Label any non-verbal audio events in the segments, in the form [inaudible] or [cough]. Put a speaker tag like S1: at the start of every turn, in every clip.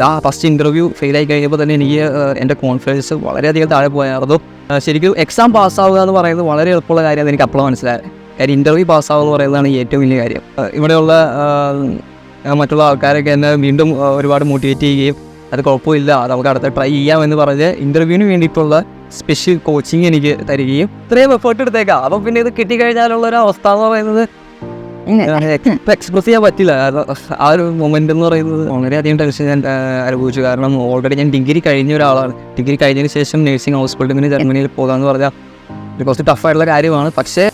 S1: ആ first interview ഫെയിലായി കഴിഞ്ഞപ്പോൾ തന്നെ എനിക്ക് എന്റെ കോൺഫിഡൻസ് വളരെയധികം താഴെ പോയായിരുന്നു. ശരിക്കും എക്സാം പാസ്സാവുക എന്ന് പറയുന്നത് വളരെ എളുപ്പമുള്ള കാര്യമാണ് എനിക്ക് അപ്പോൾ മനസ്സിലായത്. കാര്യം ഇന്റർവ്യൂ പാസ്സാവുക എന്ന് പറയുന്നതാണ് ഏറ്റവും വലിയ കാര്യം. ഇവിടെയുള്ള മറ്റുള്ള ആൾക്കാരൊക്കെ എന്നെ വീണ്ടും ഒരുപാട് മോട്ടിവേറ്റ് ചെയ്യുകയും അത് കുഴപ്പമില്ല നമുക്ക് അടുത്ത ട്രൈ ചെയ്യാമെന്ന് പറഞ്ഞ് ഇന്റർവ്യൂവിന് വേണ്ടിയിട്ടുള്ള സ്പെഷ്യൽ കോച്ചിങ് എനിക്ക് തരികയും ഇത്രയും എഫേർട്ട് എടുത്തേക്കാം. അപ്പം പിന്നെ ഇത് കിട്ടിക്കഴിഞ്ഞാലുള്ള ഒരു അവസ്ഥ എന്ന് പറയുന്നത് എക്സ്പ്രസ് ചെയ്യാൻ പറ്റില്ല. കാരണം ആ ഒരു മൊമെന്റ് എന്ന് പറയുന്നത് വളരെയധികം ടെൻഷൻ ഞാൻ അനുഭവിച്ചു. കാരണം ഓൾറെഡി ഞാൻ ഡിഗ്രി കഴിഞ്ഞ ഒരാളാണ്. ഡിഗ്രി കഴിഞ്ഞതിന് ശേഷം നഴ്സിംഗ് ഹോസ്പിറ്റലിന് ജർമ്മനിയിൽ പോകാന്ന് പറഞ്ഞാൽ കുറച്ച് കുറച്ച് ടഫായിട്ടുള്ള കാര്യമാണ്. പക്ഷേ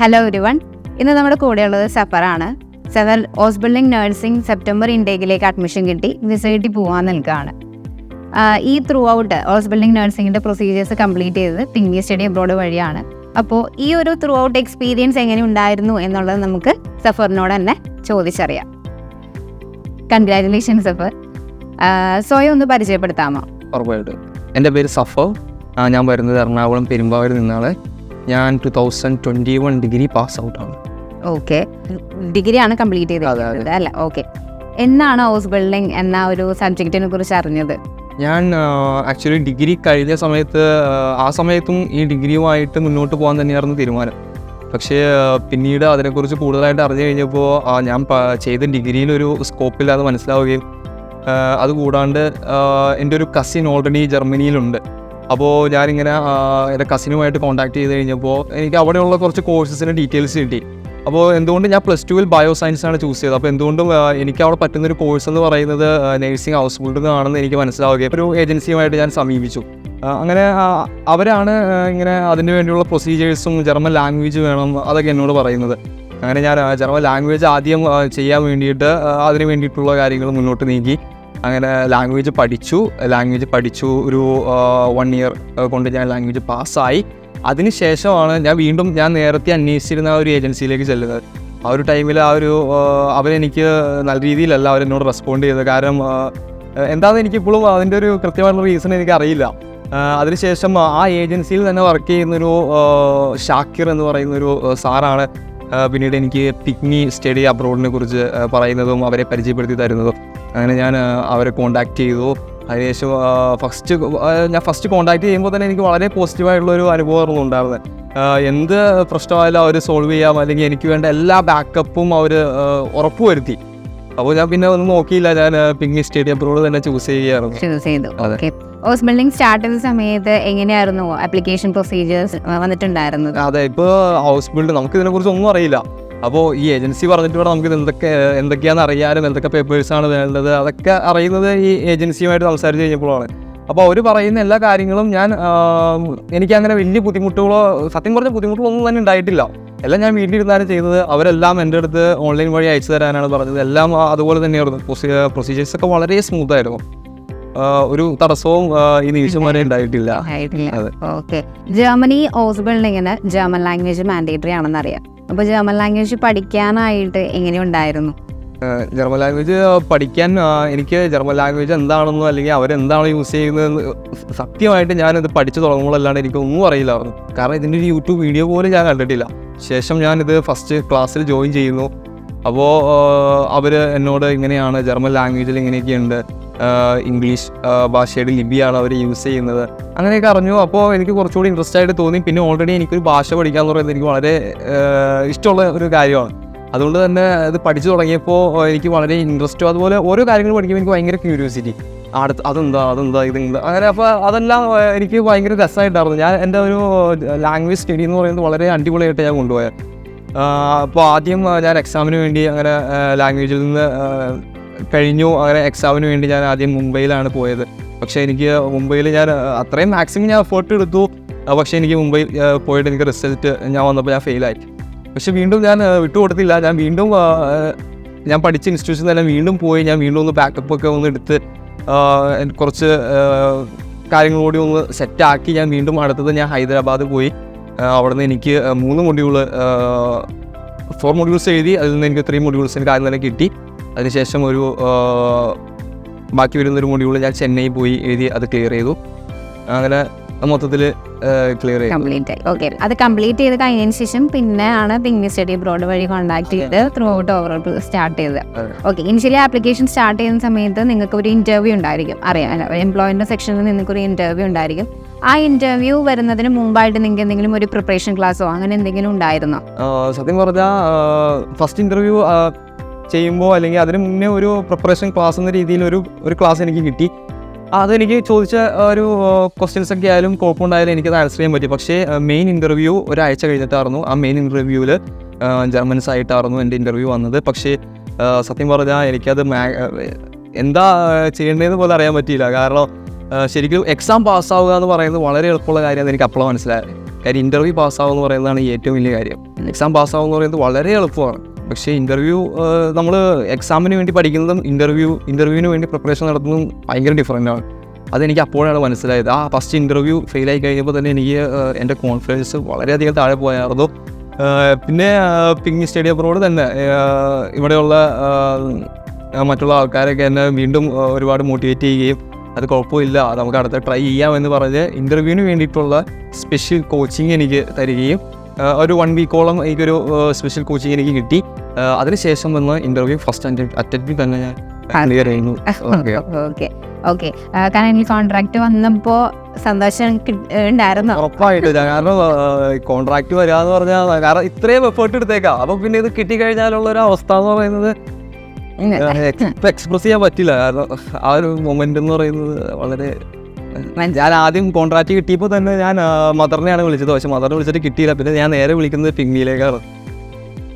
S2: ഹലോ എവരിവൺ ഇന്ന് നമ്മുടെ കൂടെയുള്ളത് സഫറാണ് സഫർ ഹോസ്പിറ്റലിംഗ് നഴ്സിംഗ് സെപ്റ്റംബർ ഇൻടേക്കിലേക്ക് അഡ്മിഷൻ കിട്ടി. വിസ കിട്ടി പോകാൻ നിൽക്കുകയാണ്. ഈ ത്രൂ ഔട്ട് ഹോസ്പിറ്റലിംഗ് ബിൽഡിംഗ് നഴ്സിംഗിന്റെ പ്രൊസീജിയേഴ്സ് കംപ്ലീറ്റ് ചെയ്തത് തിങ്ങി സ്റ്റഡി അബ്രോഡ് വഴിയാണ്. അപ്പോൾ ഈ ഒരു ത്രൂ ഔട്ട് എക്സ്പീരിയൻസ് എങ്ങനെ ഉണ്ടായിരുന്നു എന്നുള്ളത് നമുക്ക് സഫറിനോട് തന്നെ ചോദിച്ചറിയാം. കൺഗ്രാറ്റുലേഷൻ സഫർ. സ്വയം ഒന്ന് പരിചയപ്പെടുത്താമോ?
S1: ഉറപ്പായിട്ടും. എന്റെ പേര് സഫർ. ഞാൻ വരുന്നത് എറണാകുളം പെരുമ്പാവൂരിൽ നിന്നാണ്. ഞാൻ two thousand twenty one degree pass ആണ്.
S2: ഓക്കെ ഡിഗ്രിയാണ് കംപ്ലീറ്റ്
S1: അതെ, അതെ.
S2: ചെയ്തത് അല്ല? ഓക്കെ എന്നാണ് ഹൗസ് ബിൽഡിംഗ് എന്ന ഒരു സബ്ജക്റ്റിനെ കുറിച്ച് അറിഞ്ഞത്?
S1: ഞാൻ ആക്ച്വലി ഡിഗ്രി കഴിഞ്ഞ സമയത്ത് ആ, സമയത്തും ഈ ഡിഗ്രിയുമായിട്ട് മുന്നോട്ട് പോകാൻ തന്നെയായിരുന്നു തീരുമാനം. പക്ഷേ പിന്നീട് അതിനെക്കുറിച്ച് കൂടുതലായിട്ട് അറിഞ്ഞു കഴിഞ്ഞപ്പോൾ ഞാൻ ചെയ്ത ഡിഗ്രിയിലൊരു സ്കോപ്പില്ലാതെ മനസ്സിലാവുകയും അതുകൂടാണ്ട് എന്റെ ഒരു കസിൻ ഓൾറെഡി ജർമ്മനിയിലുണ്ട്. അപ്പോൾ ഞാനിങ്ങനെ എന്റെ കസിനുമായിട്ട് കോൺടാക്ട് ചെയ്ത് കഴിഞ്ഞപ്പോൾ എനിക്ക് അവിടെയുള്ള കുറച്ച് കോഴ്സസിന്റെ ഡീറ്റെയിൽസ് കിട്ടി. അപ്പോൾ എന്തുകൊണ്ട് ഞാൻ പ്ലസ് ടുവിൽ ബയോ സയൻസ് ആണ് ചൂസ് ചെയ്തത്? അപ്പോൾ എന്തുകൊണ്ടും എനിക്ക് അവിടെ പറ്റുന്നൊരു കോഴ്സ് എന്ന് പറയുന്നത് നേഴ്സിംഗ് ഹൗസ് ബിൽഡിംഗ് ആണെന്ന് എനിക്ക് മനസ്സിലാവുകയും ഒരു ഏജൻസിയുമായിട്ട് ഞാൻ സമീപിച്ചു. അങ്ങനെ അവരാണ് ഇങ്ങനെ അതിന് വേണ്ടിയുള്ള പ്രൊസീജിയേഴ്സും ജർമ്മൻ ലാംഗ്വേജ് വേണം അതൊക്കെ എന്നോട് പറയുന്നത്. അങ്ങനെ ഞാൻ ജർമ്മൻ ലാംഗ്വേജ് ആദ്യം ചെയ്യാൻ വേണ്ടിയിട്ട് അതിന് വേണ്ടിയിട്ടുള്ള കാര്യങ്ങൾ മുന്നോട്ട് നീക്കി. അങ്ങനെ ലാംഗ്വേജ് പഠിച്ചു. ലാംഗ്വേജ് പഠിച്ചു ഒരു വൺ ഇയർ കൊണ്ട് ഞാൻ ലാംഗ്വേജ് പാസ്സായി അതിനുശേഷമാണ് ഞാൻ വീണ്ടും ഞാൻ നേരത്തെ അന്വേഷിച്ചിരുന്ന ആ ഒരു ഏജൻസിയിലേക്ക് ചെല്ലുന്നത്. ആ ഒരു ടൈമിൽ ആ ഒരു അവരെനിക്ക് നല്ല രീതിയിലല്ല അവരെന്നോട് റെസ്പോണ്ട് ചെയ്തത്. കാരണം എന്താണെന്ന് എനിക്കിപ്പോഴും അതിന്റെ ഒരു കൃത്യമായിട്ടുള്ള റീസൺ എനിക്ക് അറിയില്ല. അതിനുശേഷം ആ ഏജൻസിയിൽ തന്നെ വർക്ക് ചെയ്യുന്നൊരു ഷാക്കിർ എന്ന് പറയുന്നൊരു സാറാണ് പിന്നീട് എനിക്ക് പിക്നി സ്റ്റഡി അബ്രോഡിനെ കുറിച്ച് പറയുന്നതും അവരെ പരിചയപ്പെടുത്തി തരുന്നതും. അങ്ങനെ ഞാൻ അവരെ കോണ്ടാക്ട് ചെയ്തു. അതിനുശേഷം ഫസ്റ്റ് ഞാൻ ഫസ്റ്റ് കോണ്ടാക്ട് ചെയ്യുമ്പോൾ തന്നെ എനിക്ക് വളരെ പോസിറ്റീവായിട്ടുള്ള ഒരു അനുഭവമായിരുന്നു ഉണ്ടായിരുന്നത്. എന്ത് പ്രശ്നമായാലും അവർ സോൾവ് ചെയ്യാം. അല്ലെങ്കിൽ എനിക്ക് വേണ്ട എല്ലാ ബാക്കപ്പും അവർ ഉറപ്പുവരുത്തി അപ്പോൾ ഞാൻ പിന്നെ ഒന്നും നോക്കിയില്ല. ഞാൻ പിങ്ങി സ്റ്റേഡിയം പ്രോഡ് തന്നെ ചൂസ് ചെയ്യുകയായിരുന്നു.
S2: ചൂസ് ചെയ്തു. ഓക്കെ ഹൗസ് ബിൽഡിംഗ് സ്റ്റാർട്ട് ചെയ്ത സമയത്ത് എങ്ങനെയായിരുന്നു ആപ്ലിക്കേഷൻ പ്രൊസീജിയേഴ്സ് വന്നിട്ടുണ്ടായിരുന്നത്?
S1: അതെ. ഇപ്പോൾ ഹൗസ് ബിൽഡ് നമുക്ക് ഇതിനെക്കുറിച്ച് ഒന്നും അറിയില്ല. അപ്പോൾ ഈ ഏജൻസി പറഞ്ഞിട്ട് നമുക്ക് എന്തൊക്കെ എന്തൊക്കെയാണെന്ന് അറിയാനും എന്തൊക്കെ പേപ്പേഴ്സാണ് വേണ്ടത് അതൊക്കെ അറിയുന്നത് ഈ ഏജൻസിയുമായിട്ട് സംസാരിച്ച് കഴിഞ്ഞപ്പോഴാണ്. അപ്പോൾ അവർ പറയുന്ന എല്ലാ കാര്യങ്ങളും ഞാൻ എനിക്കങ്ങനെ എനിക്ക് അങ്ങനെ വലിയ ബുദ്ധിമുട്ടുകളോ സത്യം പറഞ്ഞ ബുദ്ധിമുട്ടുകളൊന്നും തന്നെ ഉണ്ടായിട്ടില്ല. എല്ലാം ഞാൻ വീട്ടിലിരുന്നാണ് ചെയ്തത്. അവരെല്ലാം എന്റെ അടുത്ത് ഓൺലൈൻ വഴി അയച്ചു തരാനാണ് പറഞ്ഞത്. എല്ലാം അതുപോലെ തന്നെയായിരുന്നു. പ്രൊസീജിയേഴ്സ് ഒക്കെ വളരെ സ്മൂത്ത് ആയിരുന്നു. ഒരു തടസ്സവും ഈ നിമിഷം ഉണ്ടായിട്ടില്ല.
S2: ജർമ്മനി ബിൽഡിങ്ങിന് ജർമ്മൻ ലാംഗ്വേജ് മാൻഡേറ്ററി ആണെന്ന് അറിയാം അപ്പോൾ ജർമ്മൻ ലാംഗ്വേജ് പഠിക്കാനായിട്ട് എങ്ങനെയുണ്ടായിരുന്നു
S1: ജർമ്മൻ ലാംഗ്വേജ് പഠിക്കാൻ എനിക്ക് ജർമ്മൻ ലാംഗ്വേജ് എന്താണെന്നോ അല്ലെങ്കിൽ അവരെന്താണോ യൂസ് ചെയ്യുന്നതെന്ന് സത്യമായിട്ട് ഞാനിത് പഠിച്ചു തുടങ്ങുമ്പോഴല്ലാണ്ട് എനിക്ക് ഒന്നും അറിയില്ലായിരുന്നു. കാരണം ഇതിന്റെ ഒരു യൂട്യൂബ് വീഡിയോ പോലും ഞാൻ കണ്ടിട്ടില്ല. ശേഷം ഞാനിത് ഫസ്റ്റ് ക്ലാസ്സിൽ ജോയിൻ ചെയ്യുന്നു. അപ്പോൾ അവർ എന്നോട് ഇങ്ങനെയാണ് ജർമ്മൻ ലാംഗ്വേജിൽ ഇങ്ങനെയൊക്കെയുണ്ട്. ഇംഗ്ലീഷ് ഭാഷയുടെ ലിപിയാണ് അവർ യൂസ് ചെയ്യുന്നത്. അങ്ങനെയൊക്കെ അറിഞ്ഞു. അപ്പോൾ എനിക്ക് കുറച്ചുകൂടി ഇൻട്രസ്റ്റ് ആയിട്ട് തോന്നി. പിന്നെ ഓൾറെഡി എനിക്കൊരു ഭാഷ പഠിക്കുക എന്ന് പറയുന്നത് എനിക്ക് വളരെ ഇഷ്ടമുള്ള ഒരു കാര്യമാണ്. അതുകൊണ്ട് തന്നെ ഇത് പഠിച്ചു തുടങ്ങിയപ്പോൾ എനിക്ക് വളരെ ഇൻട്രസ്റ്റും അതുപോലെ ഓരോ കാര്യങ്ങൾ പഠിക്കുമ്പോൾ എനിക്ക് ഭയങ്കര ക്യൂരിയോസിറ്റി അടുത്ത് അതെന്താ അതെന്താ ഇതെന്താ അങ്ങനെ അപ്പോൾ അതെല്ലാം എനിക്ക് ഭയങ്കര രസമായിട്ടായിരുന്നു. ഞാൻ എന്റെ ഒരു ലാംഗ്വേജ് സ്റ്റഡി എന്ന് പറയുന്നത് വളരെ അടിപൊളിയായിട്ട് ഞാൻ കൊണ്ടുപോയത്. അപ്പോൾ ആദ്യം ഞാൻ എക്സാമിന് വേണ്ടി അങ്ങനെ ലാംഗ്വേജിൽ നിന്ന് കഴിഞ്ഞു അങ്ങനെ എക്സാമിന് വേണ്ടി ഞാൻ ആദ്യം മുംബൈയിലാണ് പോയത്. പക്ഷേ എനിക്ക് മുംബൈയിൽ ഞാൻ അത്രയും മാക്സിമം ഞാൻ എഫേർട്ട് എടുത്തു. പക്ഷെ എനിക്ക് മുംബൈ പോയിട്ട് എനിക്ക് റിസൾട്ട് ഞാൻ വന്നപ്പോൾ ഞാൻ ഫെയിലായി പക്ഷെ വീണ്ടും ഞാൻ വിട്ടുകൊടുത്തില്ല. ഞാൻ വീണ്ടും ഞാൻ പഠിച്ച ഇൻസ്റ്റിറ്റ്യൂഷനിൽ തന്നെ വീണ്ടും പോയി. ഞാൻ വീണ്ടും ഒന്ന് ബാക്കപ്പ് ഒക്കെ ഒന്ന് എടുത്ത് കുറച്ച് കാര്യങ്ങൾ കൂടി ഒന്ന് സെറ്റാക്കി ഞാൻ വീണ്ടും അടുത്തത് ഞാൻ ഹൈദരാബാദ് പോയി. അവിടുന്ന് എനിക്ക് മൂന്ന് മൊഡ്യൂൾ ഫോർ മൊഡ്യൂൾസ് എഴുതി. അതിൽ നിന്ന് എനിക്ക് ത്രീ മൊഡ്യൂൾസ് എനിക്ക് ആദ്യം തന്നെ കിട്ടി. അതിനുശേഷം ഒരു ബാക്കി വരുന്നൊരു മൊഡ്യൂൾ ഞാൻ ചെന്നൈ പോയി എഴുതി അത് ക്ലിയർ ചെയ്തു. അങ്ങനെ മൊത്തത്തിൽ ക്ലിയർ
S2: കംപ്ലീറ്റ് ആയി. ഓക്കെ അത് കംപ്ലീറ്റ് ചെയ്ത് കഴിഞ്ഞതിന് ശേഷം പിന്നെ ആണ് തിങ് സ്റ്റഡി ബ്രോഡ് വഴി കോൺടാക്ട് ചെയ്ത് ത്രൂ ഔട്ട് ഓവറോൾ സ്റ്റാർട്ട് ചെയ്തത്. ഓക്കെ ഇനിഷ്യലി ആപ്ലിക്കേഷൻ സ്റ്റാർട്ട് ചെയ്യുന്ന സമയത്ത് നിങ്ങൾക്ക് ഒരു ഇന്റർവ്യൂ ഉണ്ടായിരിക്കും. അറിയാം. എംപ്ലോയിന്റെ സെക്ഷനിൽ നിങ്ങൾക്ക് ഒരു ഇന്റർവ്യൂ ഉണ്ടായിരിക്കും. ആ ഇന്റർവ്യൂ വരുന്നതിന് മുമ്പായിട്ട് നിങ്ങൾക്ക് എന്തെങ്കിലും ഒരു പ്രിപ്പറേഷൻ ക്ലാസ്സോ അങ്ങനെ എന്തെങ്കിലും ഉണ്ടായിരുന്നോ?
S1: സത്യം പറഞ്ഞാൽ ഫസ്റ്റ് ഇന്റർവ്യൂ ചെയ്യുമ്പോൾ അല്ലെങ്കിൽ അതിന് മുന്നേ ഒരു പ്രിപ്പറേഷൻ ക്ലാസ് എന്ന രീതിയിൽ ഒരു ഒരു ക്ലാസ് എനിക്ക് കിട്ടി. അതെനിക്ക് ചോദിച്ച ഒരു ക്വസ്റ്റ്യൻസ് ഒക്കെ ആയാലും കുഴപ്പമുണ്ടായാലും എനിക്കത് ആൻസർ ചെയ്യാൻ പറ്റി. പക്ഷേ മെയിൻ ഇന്റർവ്യൂ ഒരാഴ്ച കഴിഞ്ഞിട്ടായിരുന്നു. ആ മെയിൻ ഇന്റർവ്യൂവിൽ ജർമ്മൻസ് ആയിട്ടായിരുന്നു എന്റെ ഇന്റർവ്യൂ വന്നത്. പക്ഷേ സത്യം പറഞ്ഞാൽ എനിക്കത് മാ- എന്താ ചെയ്യേണ്ടതെന്ന് പോലും അറിയാൻ പറ്റിയില്ല. കാരണം ശരിക്കും എക്സാം പാസ്സാവുക എന്ന് പറയുന്നത് വളരെ എളുപ്പമുള്ള കാര്യമാണ് എനിക്ക് അപ്പോഴും മനസ്സിലായത്. കാര്യം ഇന്റർവ്യൂ പാസ്സാവുക എന്ന് പറയുന്നതാണ് ഏറ്റവും വലിയ കാര്യം. എക്സാം പാസ്സാവുക എന്ന് പറയുന്നത് വളരെ എളുപ്പമാണ്. പക്ഷേ ഇന്റർവ്യൂ നമ്മൾ എക്സാമിന് വേണ്ടി പഠിക്കുന്നതും ഇന്റർവ്യൂ ഇന്റർവ്യൂവിന് വേണ്ടി പ്രിപ്പറേഷൻ നടത്തുന്നതും ഭയങ്കര ഡിഫറെന്റ് ആണ്. അതെനിക്ക് അപ്പോഴാണ് മനസ്സിലായത്. ആ ഫസ്റ്റ് ഇന്റർവ്യൂ ഫെയിലായി കഴിഞ്ഞപ്പോൾ തന്നെ എനിക്ക് എന്റെ കോൺഫിഡൻസ് വളരെയധികം താഴെ പോയായിരുന്നു. പിന്നെ പിങ് സ്റ്റേഡിയം അബ്രോഡ് തന്നെ ഇവിടെയുള്ള മറ്റുള്ള ആൾക്കാരൊക്കെ എന്നെ വീണ്ടും ഒരുപാട് മോട്ടിവേറ്റ് ചെയ്യുകയും അത് കുഴപ്പമില്ല നമുക്ക് അടുത്ത ട്രൈ ചെയ്യാമെന്ന് പറഞ്ഞ് ഇന്റർവ്യൂവിന് വേണ്ടിയിട്ടുള്ള സ്പെഷ്യൽ കോച്ചിങ് എനിക്ക് തരികയും ഒരു വൺ വീക്കോളം എനിക്കൊരു സ്പെഷ്യൽ കോച്ചിങ് എനിക്ക് കിട്ടി. അതിനുശേഷം വന്ന് ഇന്റർവ്യൂ ഫസ്റ്റ് അറ്റൻഡ് തന്നെ ഞാൻ ഓക്കെ [laughs]
S2: കാരണം ഈ കോൺട്രാക്ട് വന്നപ്പോൾ സന്തോഷം ഉണ്ടായിരുന്നു?
S1: ഉറപ്പായിട്ടും. കാരണം കോൺട്രാക്ട് വരാന്ന് പറഞ്ഞാൽ കാരണം ഇത്രയും എഫേർട്ട് എടുത്തേക്കാം. അപ്പൊ പിന്നെ ഇത് കിട്ടിക്കഴിഞ്ഞാലുള്ള ഒരു അവസ്ഥ എന്ന് പറയുന്നത്. എക്സ്പ്രസ് ചെയ്യാൻ പറ്റില്ല. കാരണം ആ ഒരു മൊമെന്റ് എന്ന് പറയുന്നത് വളരെ. ഞാൻ ആദ്യം കോൺട്രാക്ട് കിട്ടിയപ്പോൾ തന്നെ ഞാൻ മദറിനെയാണ് വിളിച്ചത്. പക്ഷേ മദറിനെ വിളിച്ചിട്ട് കിട്ടിയില്ല. പിന്നെ ഞാൻ നേരെ വിളിക്കുന്നത്
S2: ഓക്കെ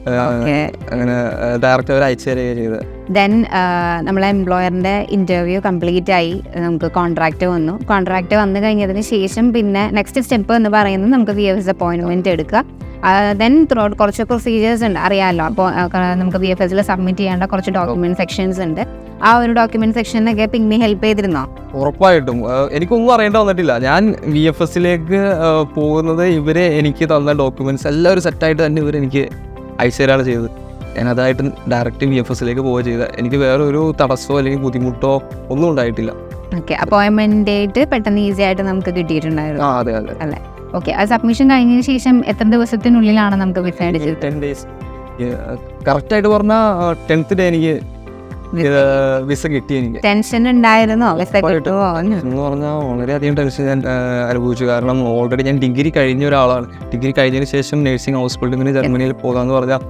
S1: അങ്ങനെ ഡയറക്റ്റ് അവർ അയച്ചു തരികയാണ് ചെയ്തത്.
S2: ദെൻ നമ്മളെ എംപ്ലോയറിന്റെ ഇന്റർവ്യൂ കംപ്ലീറ്റ് ആയി. നമുക്ക് കോൺട്രാക്റ്റ് വന്നു. കോൺട്രാക്റ്റ് വന്നു കഴിഞ്ഞതിന് ശേഷം പിന്നെ നെക്സ്റ്റ് സ്റ്റെപ്പ് എന്ന് പറയുന്നത് നമുക്ക് വി എഫ് എസ് അപ്പോയിൻമെന്റ് എടുക്കുക. ദെൻ ത്രൂഔട്ട് കുറച്ച് പ്രൊസീജിയേഴ്സ് ഉണ്ട്. അറിയാമല്ലോ അപ്പോൾ നമുക്ക് വി എഫ് എസിൽ സബ്മിറ്റ് ചെയ്യേണ്ട കുറച്ച് ഡോക്യുമെന്റ് സെക്ഷൻസ് ഉണ്ട്. ആ ഒരു ഡോക്യുമെന്റ് സെക്ഷനൊക്കെ പിഗ്മി ഹെൽപ്പ് ചെയ്തിരുന്നോ?
S1: ഉറപ്പായിട്ടും. എനിക്കൊന്നും അറിയേണ്ട വന്നിട്ടില്ല. ഞാൻ വി എഫ് എസിലേക്ക് പോകുന്നത് ഇവരെ എനിക്ക് തന്ന ഡോക്യുമെന്റ്സ് എല്ലാം എല്ലാവരും സെറ്റായിട്ട് തന്നെ ഇവർ തരാണ് ചെയ്തത്. ഞാൻ അതായിട്ട് ഡയറക്റ്റ് വി എഫ് എസിലേക്ക് പോവുക ചെയ്ത എനിക്ക് വേറെ ഒരു തടസ്സമോ അല്ലെങ്കിൽ ബുദ്ധിമുട്ടോ ഒന്നും ഉണ്ടായിട്ടില്ല.
S2: ഓക്കെ അപ്പോയിൻമെന്റ് ഡേറ്റ് പെട്ടെന്ന് ഈസി ആയിട്ട് നമുക്ക് കിട്ടിയിട്ടുണ്ടായിരുന്നു.
S1: ആ അതെ അതെ.
S2: അല്ലേ? ഓക്കെ ആ സബ്മിഷൻ കഴിഞ്ഞതിന് ശേഷം എത്ര ദിവസത്തിനുള്ളിലാണ് നമുക്ക് വിസ അടിച്ചത്
S1: ടെൻ ഡേയ്സ് കറക്റ്റായിട്ട് പറഞ്ഞാൽ ടെൻത്ത് ഡേ എനിക്ക് വിസ കിട്ടി എനിക്ക്.
S2: ടെൻഷൻ ഉണ്ടായിരുന്നോ? വിസ കിട്ടുമോ എന്ന്?
S1: പറഞ്ഞാൽ വളരെയധികം ടെൻഷൻ ഞാൻ അനുഭവിച്ചു. കാരണം ഓൾറെഡി ഞാൻ ഡിഗ്രി കഴിഞ്ഞ ഒരാളാണ്. ഡിഗ്രി കഴിഞ്ഞതിന് ശേഷം നഴ്സിംഗ് ഹൗസ് ബിൽഡിങ്ങിന് ജർമ്മനിയിൽ പോകാമെന്ന് പറഞ്ഞാൽ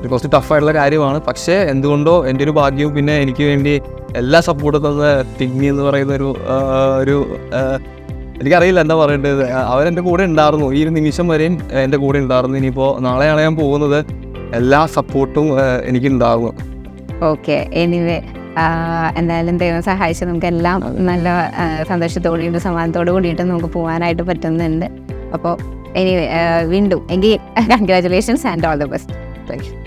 S1: ഒരു കുറച്ച് ടഫായിട്ടുള്ള കാര്യമാണ്. പക്ഷേ എന്തുകൊണ്ടോ എന്റെ ഒരു ഭാഗ്യവും പിന്നെ എനിക്ക് വേണ്ടി എല്ലാ സപ്പോർട്ടും തന്ന പിഗ്മി എന്ന് പറയുന്ന ഒരു ഒരു എനിക്കറിയില്ല എന്താ പറയേണ്ടത്. അവരെന്റെ കൂടെ ഉണ്ടായിരുന്നു. ഈ ഒരു നിമിഷം വരെയും എന്റെ കൂടെ ഉണ്ടായിരുന്നു. ഇനിയിപ്പോൾ നാളെയാണ് ഞാൻ പോകുന്നത്. എല്ലാ സപ്പോർട്ടും എനിക്ക് ഉണ്ടാകും
S2: ഓക്കെ എനിവേ എന്തായാലും ദൈവം സഹായിച്ച് നമുക്ക് എല്ലാം നല്ല സന്തോഷത്തോടെ സന്തോഷത്തോടെയും സമാധാനത്തോടു കൂടിയിട്ട് നമുക്ക് പോകാനായിട്ട് പറ്റുന്നുണ്ട്. അപ്പോൾ എനിവേ വീണ്ടും എങ്കിൽ congratulations and all the best
S1: thank you